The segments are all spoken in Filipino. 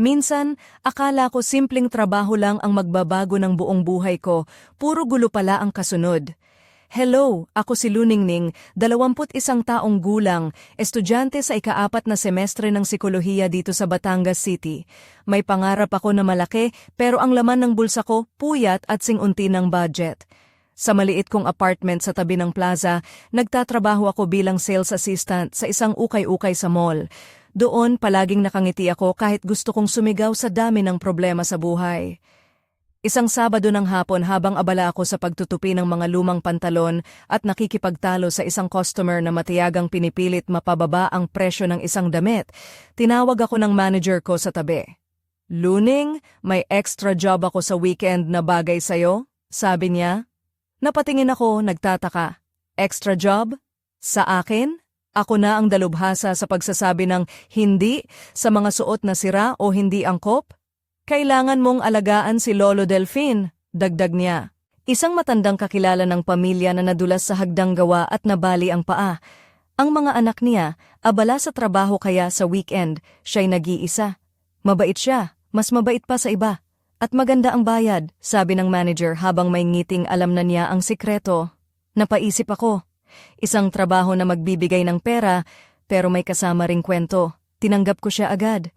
Minsan, akala ko simpleng trabaho lang ang magbabago ng buong buhay ko, puro gulo pala ang kasunod. Hello, ako si Luningning, 21 taong gulang, estudyante sa ikaapat na semestre ng sikolohiya dito sa Batangas City. May pangarap ako na malaki pero ang laman ng bulsa ko puyat at singunti ng budget. Sa maliit kong apartment sa tabi ng plaza, nagtatrabaho ako bilang sales assistant sa isang ukay-ukay sa mall. Doon palaging nakangiti ako kahit gusto kong sumigaw sa dami ng problema sa buhay. Isang Sabado ng hapon habang abala ako sa pagtutupi ng mga lumang pantalon at nakikipagtalo sa isang customer na matiyagang pinipilit mapababa ang presyo ng isang damit, tinawag ako ng manager ko sa tabi. Luning, may extra job ako sa weekend na bagay sa'yo? Sabi niya. Napatingin ako, nagtataka. Extra job? Sa akin? Ako na ang dalubhasa sa pagsasabi ng hindi sa mga suot na sira o hindi angkop? Kailangan mong alagaan si Lolo Delfin, dagdag niya. Isang matandang kakilala ng pamilya na nadulas sa hagdang gawa at nabali ang paa. Ang mga anak niya, abala sa trabaho kaya sa weekend, siya'y nag-iisa. Mabait siya, mas mabait pa sa iba. At maganda ang bayad, sabi ng manager habang may ngiting alam na niya ang sikreto. Napaisip ako. Isang trabaho na magbibigay ng pera, pero may kasama ring kwento. Tinanggap ko siya agad.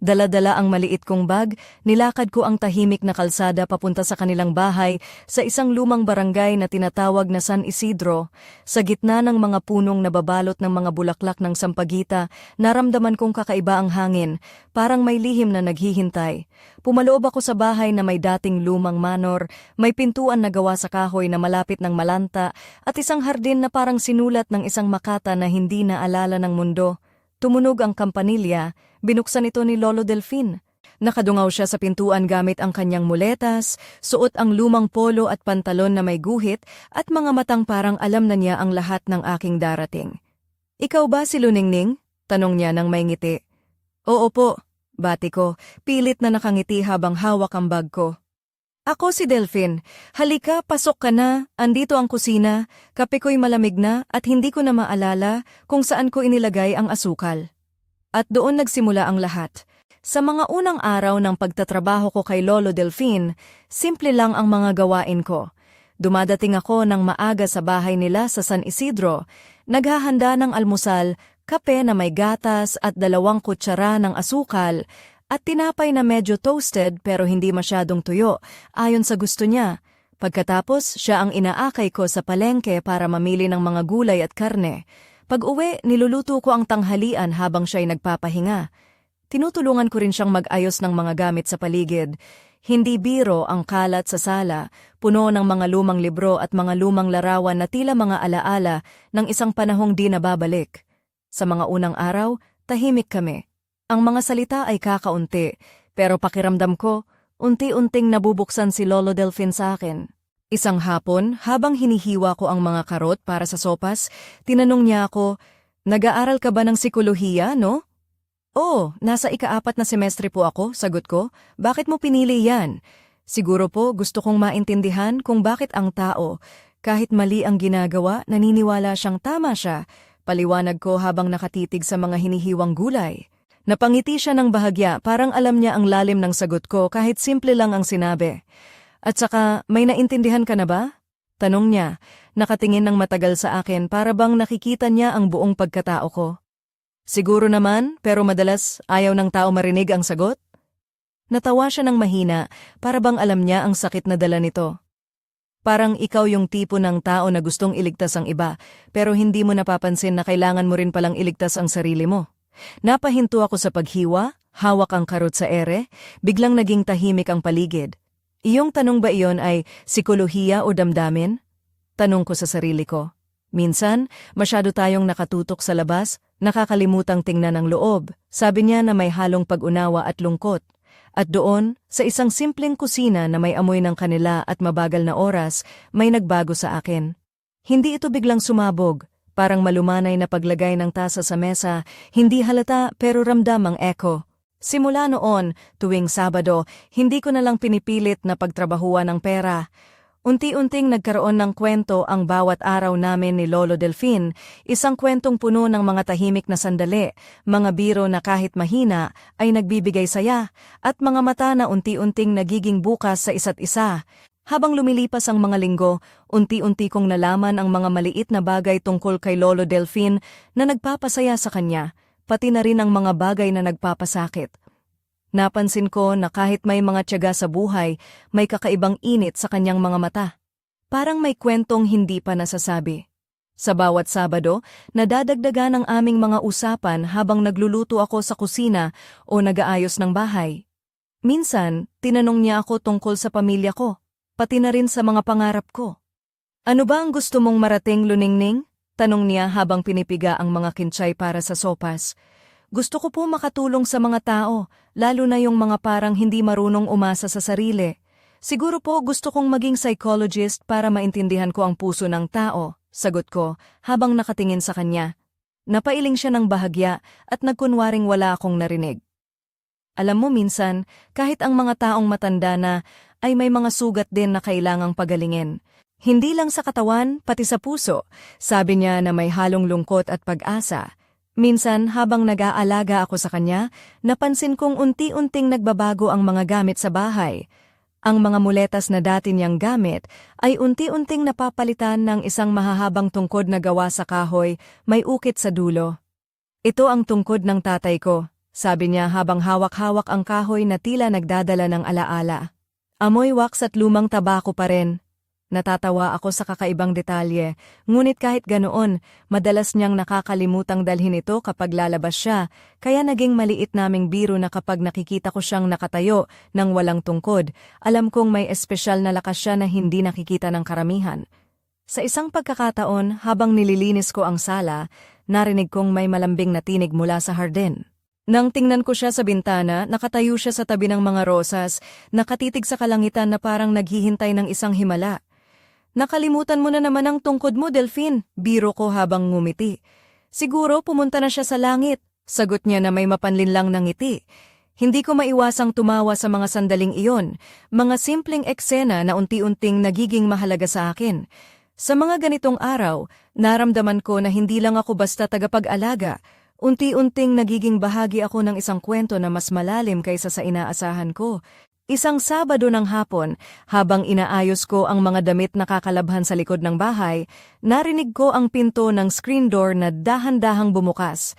Dala-dala ang maliit kong bag, nilakad ko ang tahimik na kalsada papunta sa kanilang bahay sa isang lumang barangay na tinatawag na San Isidro. Sa gitna ng mga punong nababalot ng mga bulaklak ng sampagita, naramdaman kong kakaiba ang hangin, parang may lihim na naghihintay. Pumaloob ako sa bahay na may dating lumang manor, may pintuan na gawa sa kahoy na malapit ng malanta, at isang hardin na parang sinulat ng isang makata na hindi naalala ng mundo. Tumunog ang kampanilya, binuksan ito ni Lolo Delfin. Nakadungaw siya sa pintuan gamit ang kanyang muletas, suot ang lumang polo at pantalon na may guhit at mga matang parang alam na niya ang lahat ng aking darating. Ikaw ba si Luningning? Tanong niya nang may ngiti. Oo po, bati ko, pilit na nakangiti habang hawak ang bag ko. Ako si Delphin. Halika, pasok ka na. Andito ang kusina. Kape ko'y malamig na at hindi ko na maalala kung saan ko inilagay ang asukal. At doon nagsimula ang lahat. Sa mga unang araw ng pagtatrabaho ko kay Lolo Delphin, simple lang ang mga gawain ko. Dumadating ako ng maaga sa bahay nila sa San Isidro, naghahanda ng almusal, kape na may gatas at dalawang kutsara ng asukal, at tinapay na medyo toasted pero hindi masyadong tuyo, ayon sa gusto niya. Pagkatapos, siya ang inaakay ko sa palengke para mamili ng mga gulay at karne. Pag uwi, niluluto ko ang tanghalian habang siya'y nagpapahinga. Tinutulungan ko rin siyang mag-ayos ng mga gamit sa paligid. Hindi biro ang kalat sa sala, puno ng mga lumang libro at mga lumang larawan na tila mga alaala ng isang panahong di nababalik. Sa mga unang araw, tahimik kami. Ang mga salita ay kakaunti, pero pakiramdam ko, unti-unting nabubuksan si Lolo Delfin sa akin. Isang hapon, habang hinihiwa ko ang mga karot para sa sopas, tinanong niya ako, Nag-aaral ka ba ng sikolohiya, no? Oo, nasa ikaapat na semestre po ako, sagot ko. Bakit mo pinili yan? Siguro po gusto kong maintindihan kung bakit ang tao, kahit mali ang ginagawa, naniniwala siyang tama siya. Paliwanag ko habang nakatitig sa mga hinihiwang gulay. Napangiti siya ng bahagya, parang alam niya ang lalim ng sagot ko kahit simple lang ang sinabi. At saka, may naintindihan ka na ba? Tanong niya, nakatingin ng matagal sa akin para bang nakikita niya ang buong pagkatao ko. Siguro naman, pero madalas ayaw ng tao marinig ang sagot? Natawa siya ng mahina, para bang alam niya ang sakit na dala nito. Parang ikaw yung tipo ng tao na gustong iligtas ang iba, pero hindi mo napapansin na kailangan mo rin palang iligtas ang sarili mo. Napahinto ako sa paghiwa, hawak ang karot sa ere, biglang naging tahimik ang paligid. Iyong tanong ba iyon ay sikolohiya o damdamin? Tanong ko sa sarili ko. Minsan, masyado tayong nakatutok sa labas, nakakalimutang tingnan ang loob. Sabi niya na may halong pag-unawa at lungkot. At doon, sa isang simpleng kusina na may amoy ng kanila at mabagal na oras, may nagbago sa akin. Hindi ito biglang sumabog, Parang malumanay na paglagay ng tasa sa mesa, hindi halata pero ramdam ang echo. Simula noon, tuwing Sabado, hindi ko na lang pinipilit na pagtrabahuan ng pera. Unti-unting nagkaroon ng kwento ang bawat araw namin ni Lolo Delfin, isang kwentong puno ng mga tahimik na sandali, mga biro na kahit mahina ay nagbibigay saya, at mga mata na unti-unting nagiging bukas sa isa't isa. Habang lumilipas ang mga linggo, unti-unti kong nalaman ang mga maliit na bagay tungkol kay Lolo Delfin na nagpapasaya sa kanya, pati na rin ang mga bagay na nagpapasakit. Napansin ko na kahit may mga tiyaga sa buhay, may kakaibang init sa kanyang mga mata. Parang may kwentong hindi pa nasasabi. Sa bawat Sabado, nadadagdagan ang aming mga usapan habang nagluluto ako sa kusina o nagaayos ng bahay. Minsan, tinanong niya ako tungkol sa pamilya ko, pati na rin sa mga pangarap ko. Ano ba ang gusto mong marating, Luningning? Tanong niya habang pinipiga ang mga kinchay para sa sopas. Gusto ko po makatulong sa mga tao, lalo na yung mga parang hindi marunong umasa sa sarili. Siguro po gusto kong maging psychologist para maintindihan ko ang puso ng tao, sagot ko, habang nakatingin sa kanya. Napailing siya ng bahagya at nagkunwaring wala akong narinig. Alam mo minsan, kahit ang mga taong matanda na ay may mga sugat din na kailangang pagalingin. Hindi lang sa katawan, pati sa puso. Sabi niya na may halong lungkot at pag-asa. Minsan habang nag-aalaga ako sa kanya, napansin kong unti-unting nagbabago ang mga gamit sa bahay. Ang mga muletas na dati niyang gamit ay unti-unting napapalitan ng isang mahahabang tungkod na gawa sa kahoy, may ukit sa dulo. Ito ang tungkod ng tatay ko, sabi niya habang hawak-hawak ang kahoy na tila nagdadala ng alaala. Amoy wax at lumang tabako pa rin, Natatawa ako sa kakaibang detalye, ngunit kahit ganoon, madalas niyang nakakalimutang dalhin ito kapag lalabas siya, kaya naging maliit naming biro na kapag nakikita ko siyang nakatayo nang walang tungkod, alam kong may espesyal na lakas siya na hindi nakikita ng karamihan. Sa isang pagkakataon, habang nililinis ko ang sala, narinig kong may malambing na tinig mula sa hardin. Nang tingnan ko siya sa bintana, nakatayo siya sa tabi ng mga rosas, nakatitig sa kalangitan na parang naghihintay ng isang himala. Nakalimutan mo na naman ang tungkod mo, Delphine, biro ko habang ngumiti. Siguro pumunta na siya sa langit, sagot niya na may mapanlin lang ng ngiti. Hindi ko maiwasang tumawa sa mga sandaling iyon, mga simpleng eksena na unti-unting nagiging mahalaga sa akin. Sa mga ganitong araw, naramdaman ko na hindi lang ako basta tagapag-alaga, unti-unting nagiging bahagi ako ng isang kwento na mas malalim kaysa sa inaasahan ko. Isang Sabado ng hapon, habang inaayos ko ang mga damit na kakalabhan sa likod ng bahay, narinig ko ang pinto ng screen door na dahan-dahang bumukas.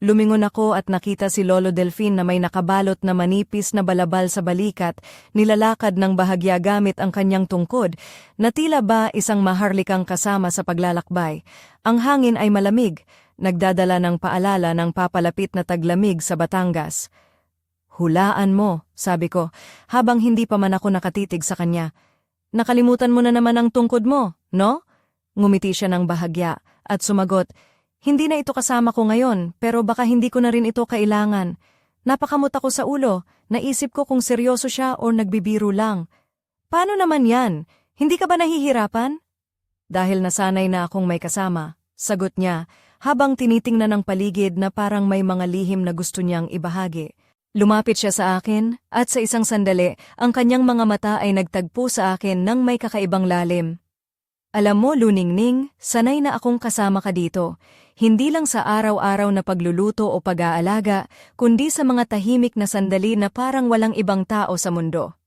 Lumingon ako at nakita si Lolo Delfin na may nakabalot na manipis na balabal sa balikat, nilalakad ng bahagya gamit ang kanyang tungkod, na tila ba isang maharlikang kasama sa paglalakbay. Ang hangin ay malamig, nagdadala ng paalala ng papalapit na taglamig sa Batangas. Hulaan mo, sabi ko, habang hindi pa man ako nakatitig sa kanya. Nakalimutan mo na naman ang tungkod mo, no? Ngumiti siya ng bahagya at sumagot, Hindi na ito kasama ko ngayon, pero baka hindi ko na rin ito kailangan. Napakamot ako sa ulo, naisip ko kung seryoso siya o nagbibiro lang. Paano naman yan? Hindi ka ba nahihirapan? Dahil nasanay na akong may kasama, sagot niya, habang tinitingnan ng paligid na parang may mga lihim na gusto niyang ibahagi. Lumapit siya sa akin, at sa isang sandali, ang kanyang mga mata ay nagtagpo sa akin ng may kakaibang lalim. Alam mo, Luningning, sanay na akong kasama ka dito. Hindi lang sa araw-araw na pagluluto o pag-aalaga, kundi sa mga tahimik na sandali na parang walang ibang tao sa mundo.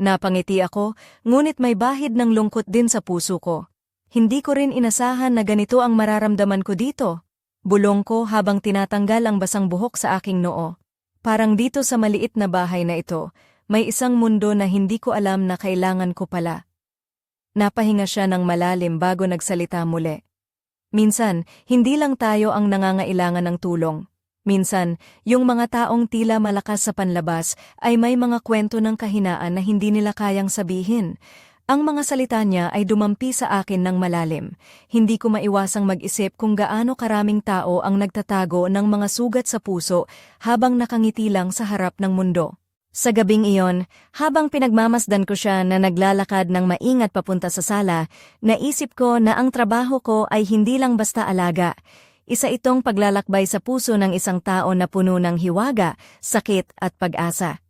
Napangiti ako, ngunit may bahid ng lungkot din sa puso ko. Hindi ko rin inasahan na ganito ang mararamdaman ko dito. Bulong ko habang tinatanggal ang basang buhok sa aking noo. Parang dito sa maliit na bahay na ito, may isang mundo na hindi ko alam na kailangan ko pala. Napahinga siya ng malalim bago nagsalita muli. Minsan, hindi lang tayo ang nangangailangan ng tulong. Minsan, yung mga taong tila malakas sa panlabas ay may mga kwento ng kahinaan na hindi nila kayang sabihin. Ang mga salita niya ay dumampi sa akin ng malalim. Hindi ko maiwasang mag-isip kung gaano karaming tao ang nagtatago ng mga sugat sa puso habang nakangiti lang sa harap ng mundo. Sa gabing iyon, habang pinagmamasdan ko siya na naglalakad ng maingat papunta sa sala, naisip ko na ang trabaho ko ay hindi lang basta alaga. Isa itong paglalakbay sa puso ng isang tao na puno ng hiwaga, sakit at pag-asa.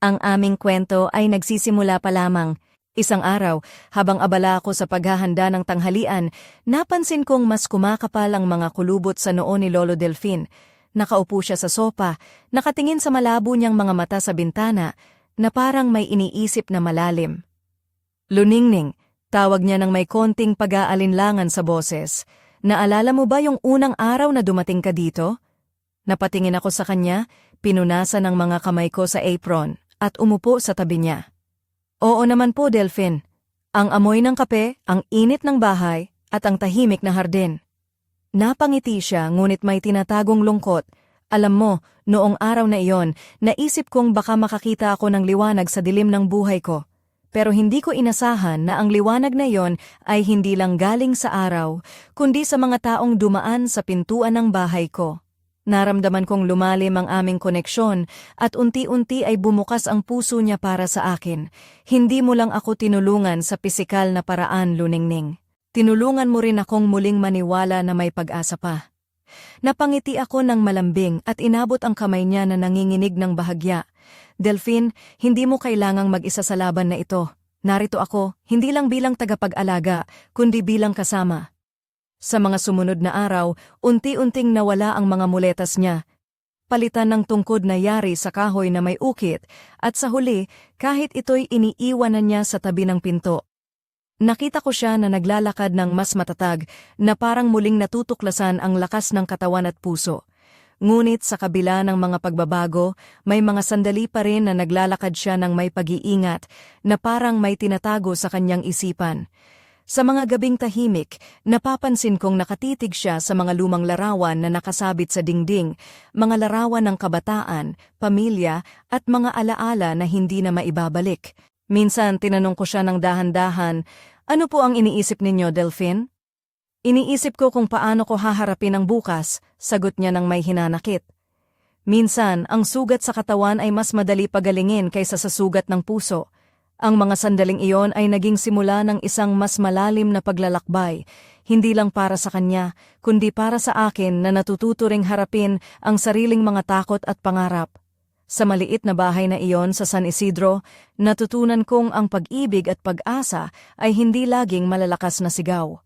Ang aming kwento ay nagsisimula pa lamang, Isang araw, habang abala ako sa paghahanda ng tanghalian, napansin kong mas kumakapal ang mga kulubot sa noo ni Lolo Delfin. Nakaupo siya sa sopa, nakatingin sa malabo niyang mga mata sa bintana, na parang may iniisip na malalim. Luningning, tawag niya ng may konting pag-aalinlangan sa boses. Naalala mo ba yung unang araw na dumating ka dito? Napatingin ako sa kanya, pinunasan ng mga kamay ko sa apron, at umupo sa tabi niya. Oo naman po, Delphin. Ang amoy ng kape, ang init ng bahay, at ang tahimik na hardin. Napangiti siya ngunit may tinatagong lungkot. Alam mo, noong araw na iyon, naisip kong baka makakita ako ng liwanag sa dilim ng buhay ko. Pero hindi ko inasahan na ang liwanag na iyon ay hindi lang galing sa araw, kundi sa mga taong dumaan sa pintuan ng bahay ko. Naramdaman kong lumalim ang aming koneksyon at unti-unti ay bumukas ang puso niya para sa akin. Hindi mo lang ako tinulungan sa pisikal na paraan, Luningning. Tinulungan mo rin akong muling maniwala na may pag-asa pa. Napangiti ako ng malambing at inabot ang kamay niya na nanginginig ng bahagya. Delphine, hindi mo kailangang mag-isa sa laban na ito. Narito ako, hindi lang bilang tagapag-alaga, kundi bilang kasama. Sa mga sumunod na araw, unti-unting nawala ang mga muletas niya. Palitan ng tungkod na yari sa kahoy na may ukit, at sa huli, kahit ito'y iniiwanan niya sa tabi ng pinto. Nakita ko siya na naglalakad ng mas matatag, na parang muling natutuklasan ang lakas ng katawan at puso. Ngunit sa kabila ng mga pagbabago, may mga sandali pa rin na naglalakad siya ng may pag-iingat, na parang may tinatago sa kanyang isipan. Sa mga gabing tahimik, napapansin kong nakatitig siya sa mga lumang larawan na nakasabit sa dingding, mga larawan ng kabataan, pamilya, at mga alaala na hindi na maibabalik. Minsan tinanong ko siya ng dahan-dahan, ano po ang iniisip ninyo, Delphine? Iniisip ko kung paano ko haharapin ang bukas, sagot niya ng may hinanakit. Minsan, ang sugat sa katawan ay mas madali pagalingin kaysa sa sugat ng puso. Ang mga sandaling iyon ay naging simula ng isang mas malalim na paglalakbay, hindi lang para sa kanya, kundi para sa akin na natututo harapin ang sariling mga takot at pangarap. Sa maliit na bahay na iyon sa San Isidro, natutunan kong ang pag-ibig at pag-asa ay hindi laging malalakas na sigaw.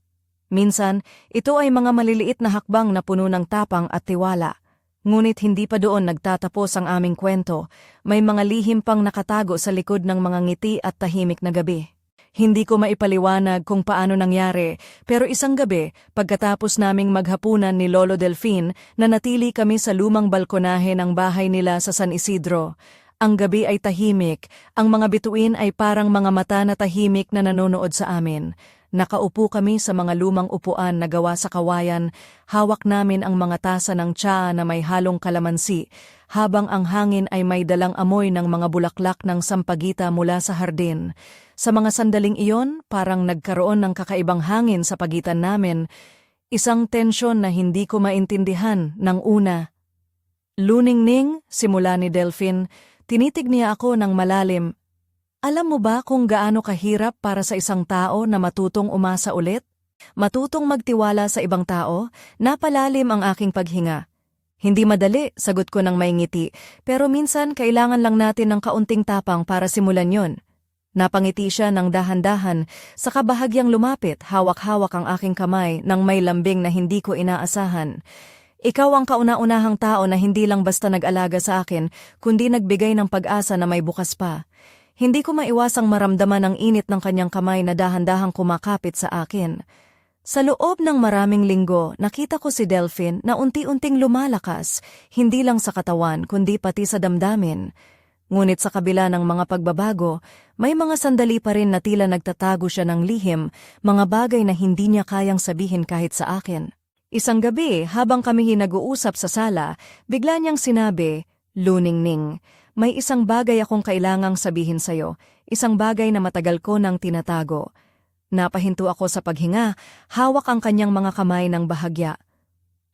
Minsan, ito ay mga maliliit na hakbang na puno ng tapang at tiwala. Ngunit hindi pa doon nagtatapos ang aming kwento, may mga lihim pang nakatago sa likod ng mga ngiti at tahimik na gabi. Hindi ko maipaliwanag kung paano nangyari, pero isang gabi, pagkatapos naming maghapunan ni Lolo Delfin, nanatili kami sa lumang balkonahe ng bahay nila sa San Isidro. Ang gabi ay tahimik, ang mga bituin ay parang mga mata na tahimik na nanonood sa amin. Nakaupo kami sa mga lumang upuan na gawa sa kawayan, hawak namin ang mga tasa ng tsaa na may halong kalamansi, habang ang hangin ay may dalang amoy ng mga bulaklak ng sampagita mula sa hardin. Sa mga sandaling iyon, parang nagkaroon ng kakaibang hangin sa pagitan namin, isang tensyon na hindi ko maintindihan ng una. Luningning, simula ni Delphine, tinitig niya ako ng malalim alam mo ba kung gaano kahirap para sa isang tao na matutong umasa ulit? Matutong magtiwala sa ibang tao? Napalalim ang aking paghinga. Hindi madali, sagot ko ng may ngiti, pero minsan kailangan lang natin ng kaunting tapang para simulan yon. Napangiti siya ng dahan-dahan, sa kabahagyang lumapit, hawak-hawak ang aking kamay nang may lambing na hindi ko inaasahan. Ikaw ang kauna-unahang tao na hindi lang basta nag-alaga sa akin, kundi nagbigay ng pag-asa na may bukas pa. Hindi ko maiwasang maramdaman ang init ng kanyang kamay na dahan-dahang kumakapit sa akin. Sa loob ng maraming linggo, nakita ko si Delphine na unti-unting lumalakas, hindi lang sa katawan kundi pati sa damdamin. Ngunit sa kabila ng mga pagbabago, may mga sandali pa rin na tila nagtatago siya ng lihim, mga bagay na hindi niya kayang sabihin kahit sa akin. Isang gabi, habang kami nag-uusap sa sala, bigla niyang sinabi, Luningning, may isang bagay akong kailangang sabihin sa'yo, isang bagay na matagal ko nang tinatago. Napahinto ako sa paghinga, hawak ang kanyang mga kamay ng bahagya.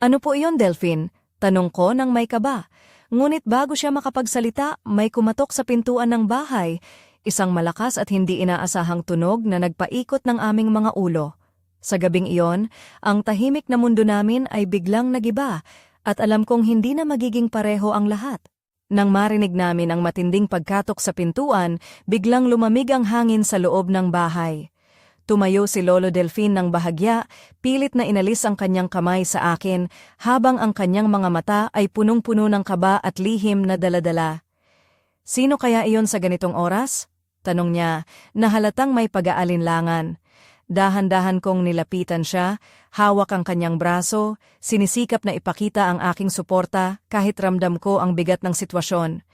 Ano po iyon, Delphine? Tanong ko nang may kaba. Ngunit bago siya makapagsalita, may kumatok sa pintuan ng bahay, isang malakas at hindi inaasahang tunog na nagpaikot ng aming mga ulo. Sa gabing iyon, ang tahimik na mundo namin ay biglang nagiba at alam kong hindi na magiging pareho ang lahat. Nang marinig namin ang matinding pagkatok sa pintuan, biglang lumamig ang hangin sa loob ng bahay. Tumayo si Lolo Delfin ng bahagya, pilit na inalis ang kanyang kamay sa akin, habang ang kanyang mga mata ay punong-puno ng kaba at lihim na daladala. Sino kaya iyon sa ganitong oras? Tanong niya, na halatang may pag-aalinlangan. Dahan-dahan kong nilapitan siya, hawak ang kanyang braso, sinisikap na ipakita ang aking suporta kahit ramdam ko ang bigat ng sitwasyon.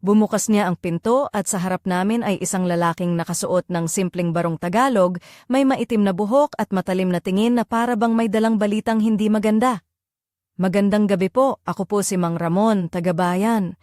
Bumukas niya ang pinto at sa harap namin ay isang lalaking nakasuot ng simpleng barong Tagalog, may maitim na buhok at matalim na tingin na para bang may dalang balitang hindi maganda. Magandang gabi po, ako po si Mang Ramon, tagabayan.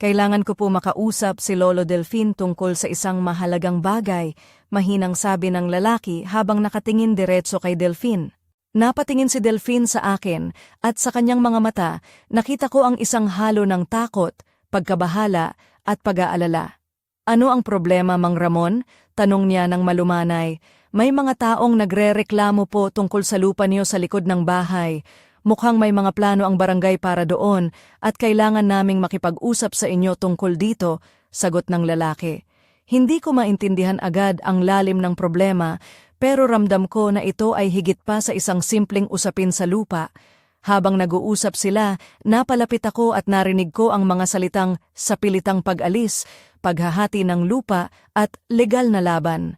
Kailangan ko po makausap si Lolo Delfin tungkol sa isang mahalagang bagay, mahinang sabi ng lalaki habang nakatingin diretso kay Delfin. Napatingin si Delfin sa akin at sa kanyang mga mata, nakita ko ang isang halo ng takot, pagkabahala at pag-aalala. Ano ang problema, Mang Ramon? Tanong niya ng malumanay. May mga taong nagre-reklamo po tungkol sa lupa niyo sa likod ng bahay. Mukhang may mga plano ang barangay para doon at kailangan naming makipag-usap sa inyo tungkol dito, sagot ng lalaki. Hindi ko maintindihan agad ang lalim ng problema, pero ramdam ko na ito ay higit pa sa isang simpleng usapin sa lupa. Habang nag-uusap sila, napalapit ako at narinig ko ang mga salitang sa pilitang pag-alis, paghahati ng lupa at legal na laban.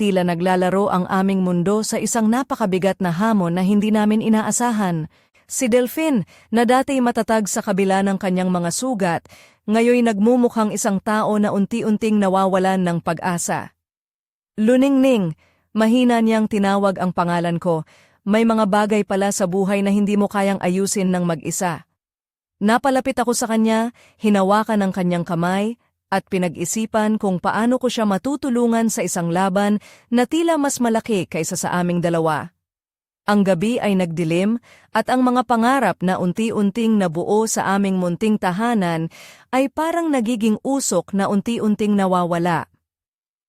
Tila naglalaro ang aming mundo sa isang napakabigat na hamon na hindi namin inaasahan. Si Delphin, na dati matatag sa kabila ng kanyang mga sugat, ngayoy nagmumukhang isang tao na unti-unting nawawalan ng pag-asa. Luningning, mahina niyang tinawag ang pangalan ko, may mga bagay pala sa buhay na hindi mo kayang ayusin ng mag-isa. Napalapit ako sa kanya, hinawakan ang kanyang kamay, at pinag-isipan kung paano ko siya matutulungan sa isang laban na tila mas malaki kaysa sa aming dalawa. Ang gabi ay nagdilim at ang mga pangarap na unti-unting nabuo sa aming munting tahanan ay parang nagiging usok na unti-unting nawawala.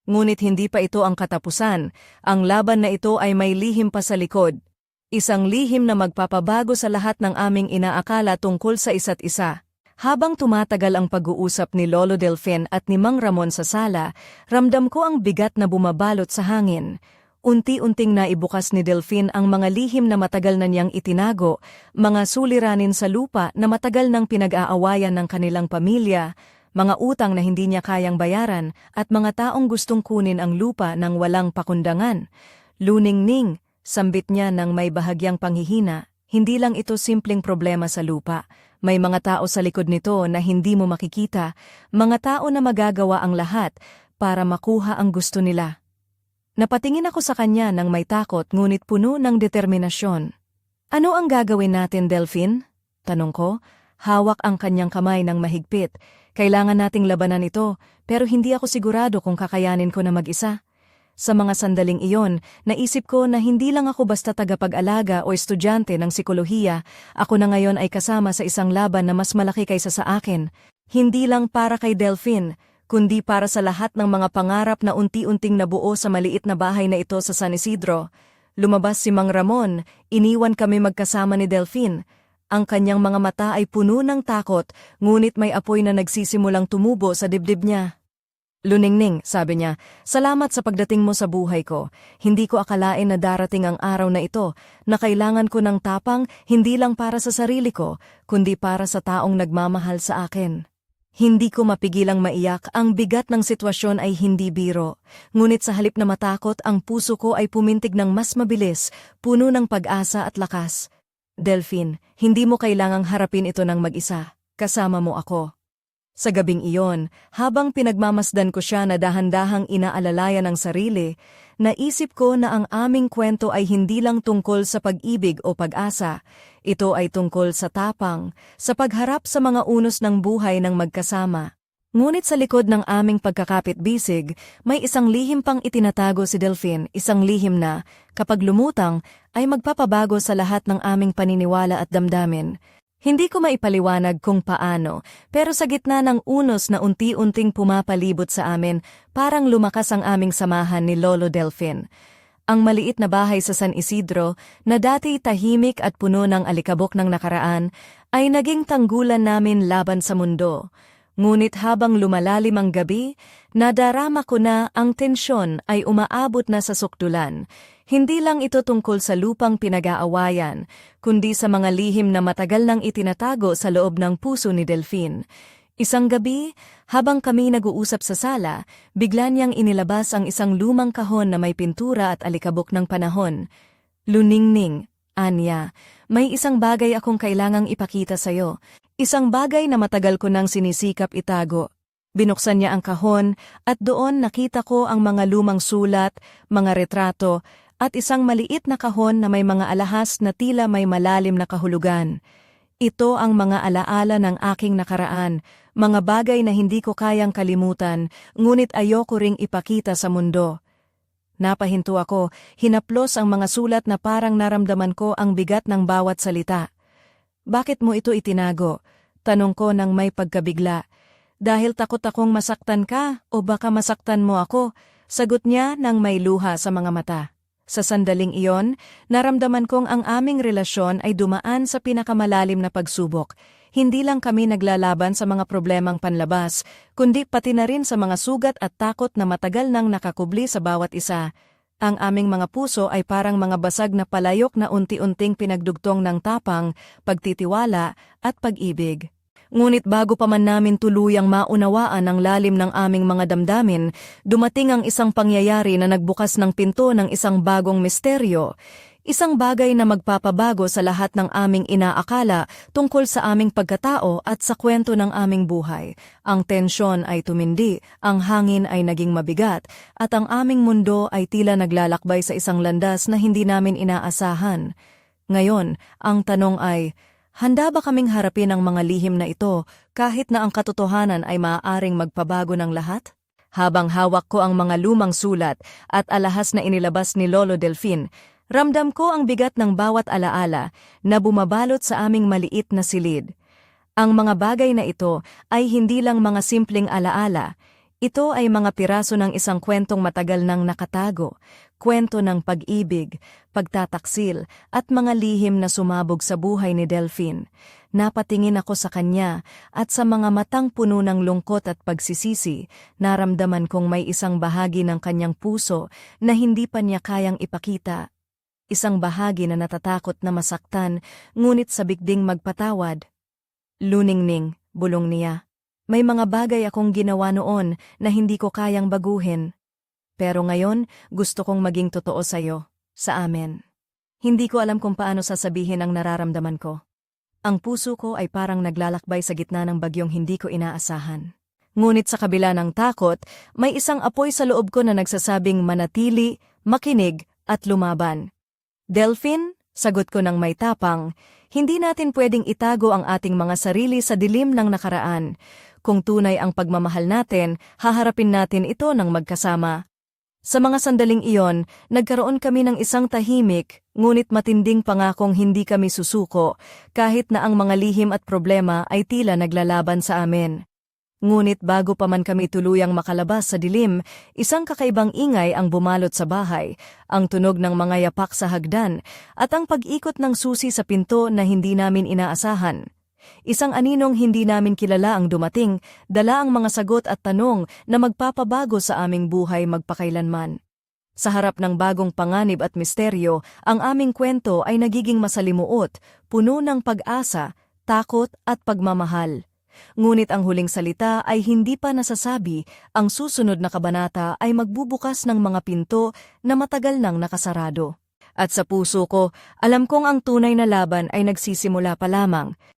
Ngunit hindi pa ito ang katapusan, ang laban na ito ay may lihim pa sa likod. Isang lihim na magpapabago sa lahat ng aming inaakala tungkol sa isa't isa. Habang tumatagal ang pag-uusap ni Lolo Delfin at ni Mang Ramon sa sala, ramdam ko ang bigat na bumabalot sa hangin. Unti-unting naibukas ni Delfin ang mga lihim na matagal na niyang itinago, mga suliranin sa lupa na matagal nang pinag-aawayan ng kanilang pamilya, mga utang na hindi niya kayang bayaran, at mga taong gustong kunin ang lupa ng walang pakundangan. Luning-ning, sambit niya ng may bahagyang panghihina, hindi lang ito simpleng problema sa lupa. May mga tao sa likod nito na hindi mo makikita, mga tao na magagawa ang lahat para makuha ang gusto nila. Napatingin ako sa kanya ng may takot ngunit puno ng determinasyon. Ano ang gagawin natin, Delphine? Tanong ko. Hawak ang kanyang kamay ng mahigpit. Kailangan nating labanan ito, pero hindi ako sigurado kung kakayanin ko na mag-isa. Sa mga sandaling iyon, naisip ko na hindi lang ako basta tagapag-alaga o estudyante ng sikolohiya, ako na ngayon ay kasama sa isang laban na mas malaki kaysa sa akin. Hindi lang para kay Delphine, kundi para sa lahat ng mga pangarap na unti-unting nabuo sa maliit na bahay na ito sa San Isidro. Lumabas si Mang Ramon, iniwan kami magkasama ni Delphine. Ang kanyang mga mata ay puno ng takot, ngunit may apoy na nagsisimulang tumubo sa dibdib niya. Luningning, sabi niya, salamat sa pagdating mo sa buhay ko. Hindi ko akalain na darating ang araw na ito, na kailangan ko ng tapang hindi lang para sa sarili ko, kundi para sa taong nagmamahal sa akin. Hindi ko mapigilang maiyak, ang bigat ng sitwasyon ay hindi biro. Ngunit sa halip na matakot, ang puso ko ay pumintig ng mas mabilis, puno ng pag-asa at lakas. Delphine, hindi mo kailangang harapin ito ng mag-isa. Kasama mo ako. Sa gabing iyon, habang pinagmamasdan ko siya na dahan-dahang inaalalayan ng sarili, naisip ko na ang aming kwento ay hindi lang tungkol sa pag-ibig o pag-asa. Ito ay tungkol sa tapang, sa pagharap sa mga unos ng buhay ng magkasama. Ngunit sa likod ng aming pagkakapit-bisig, may isang lihim pang itinatago si Delphine, isang lihim na, kapag lumutang, ay magpapabago sa lahat ng aming paniniwala at damdamin. Hindi ko maipaliwanag kung paano, pero sa gitna ng unos na unti-unting pumapalibot sa amin, parang lumakas ang aming samahan ni Lolo Delfin. Ang maliit na bahay sa San Isidro, na dati tahimik at puno ng alikabok ng nakaraan, ay naging tanggulan namin laban sa mundo. Ngunit habang lumalalim ang gabi, nadarama ko na ang tensyon ay umaabot na sa sukdulan. Hindi lang ito tungkol sa lupang pinag-aawayan, kundi sa mga lihim na matagal nang itinatago sa loob ng puso ni Delphine. Isang gabi, habang kami nag-uusap sa sala, bigla niyang inilabas ang isang lumang kahon na may pintura at alikabok ng panahon. Luningning, Anya, may isang bagay akong kailangang ipakita sa'yo. Isang bagay na matagal ko nang sinisikap itago. Binuksan niya ang kahon at doon nakita ko ang mga lumang sulat, mga retrato, at isang maliit na kahon na may mga alahas na tila may malalim na kahulugan. Ito ang mga alaala ng aking nakaraan, mga bagay na hindi ko kayang kalimutan, ngunit ayoko ring ipakita sa mundo. Napahinto ako, hinaplos ang mga sulat na parang naramdaman ko ang bigat ng bawat salita. Bakit mo ito itinago? Tanong ko ng may pagkabigla. Dahil takot akong masaktan ka o baka masaktan mo ako, sagot niya ng may luha sa mga mata. Sa sandaling iyon, naramdaman kong ang aming relasyon ay dumaan sa pinakamalalim na pagsubok. Hindi lang kami naglalaban sa mga problemang panlabas, kundi pati na rin sa mga sugat at takot na matagal nang nakakubli sa bawat isa. Ang aming mga puso ay parang mga basag na palayok na unti-unting pinagdugtong ng tapang, pagtitiwala at pag-ibig. Ngunit bago pa man namin tuluyang maunawaan ang lalim ng aming mga damdamin, dumating ang isang pangyayari na nagbukas ng pinto ng isang bagong misteryo. Isang bagay na magpapabago sa lahat ng aming inaakala tungkol sa aming pagkatao at sa kwento ng aming buhay. Ang tensyon ay tumindi, ang hangin ay naging mabigat, at ang aming mundo ay tila naglalakbay sa isang landas na hindi namin inaasahan. Ngayon, ang tanong ay, handa ba kaming harapin ang mga lihim na ito kahit na ang katotohanan ay maaaring magpabago ng lahat? Habang hawak ko ang mga lumang sulat at alahas na inilabas ni Lolo Delfin, Ramdam ko ang bigat ng bawat alaala na bumabalot sa aming maliit na silid. Ang mga bagay na ito ay hindi lang mga simpleng alaala, ito ay mga piraso ng isang kwentong matagal nang nakatago, kwento ng pag-ibig, pagtataksil, at mga lihim na sumabog sa buhay ni Delphine. Napatingin ako sa kanya at sa mga matang puno ng lungkot at pagsisisi, naramdaman kong may isang bahagi ng kanyang puso na hindi pa niya kayang ipakita isang bahagi na natatakot na masaktan, ngunit sa bigding magpatawad. Luningning, bulong niya. May mga bagay akong ginawa noon na hindi ko kayang baguhin. Pero ngayon, gusto kong maging totoo sa'yo, sa amin. Hindi ko alam kung paano sasabihin ang nararamdaman ko. Ang puso ko ay parang naglalakbay sa gitna ng bagyong hindi ko inaasahan. Ngunit sa kabila ng takot, may isang apoy sa loob ko na nagsasabing manatili, makinig, at lumaban. Delphine, sagot ko ng may tapang, hindi natin pwedeng itago ang ating mga sarili sa dilim ng nakaraan. Kung tunay ang pagmamahal natin, haharapin natin ito ng magkasama. Sa mga sandaling iyon, nagkaroon kami ng isang tahimik, ngunit matinding pangakong hindi kami susuko, kahit na ang mga lihim at problema ay tila naglalaban sa amin. Ngunit bago pa man kami tuluyang makalabas sa dilim, isang kakaibang ingay ang bumalot sa bahay, ang tunog ng mga yapak sa hagdan, at ang pag-ikot ng susi sa pinto na hindi namin inaasahan. Isang aninong hindi namin kilala ang dumating, dala ang mga sagot at tanong na magpapabago sa aming buhay magpakailanman. Sa harap ng bagong panganib at misteryo, ang aming kwento ay nagiging masalimuot, puno ng pag-asa, takot at pagmamahal. Ngunit ang huling salita ay hindi pa nasasabi, ang susunod na kabanata ay magbubukas ng mga pinto na matagal nang nakasarado. At sa puso ko, alam kong ang tunay na laban ay nagsisimula pa lamang.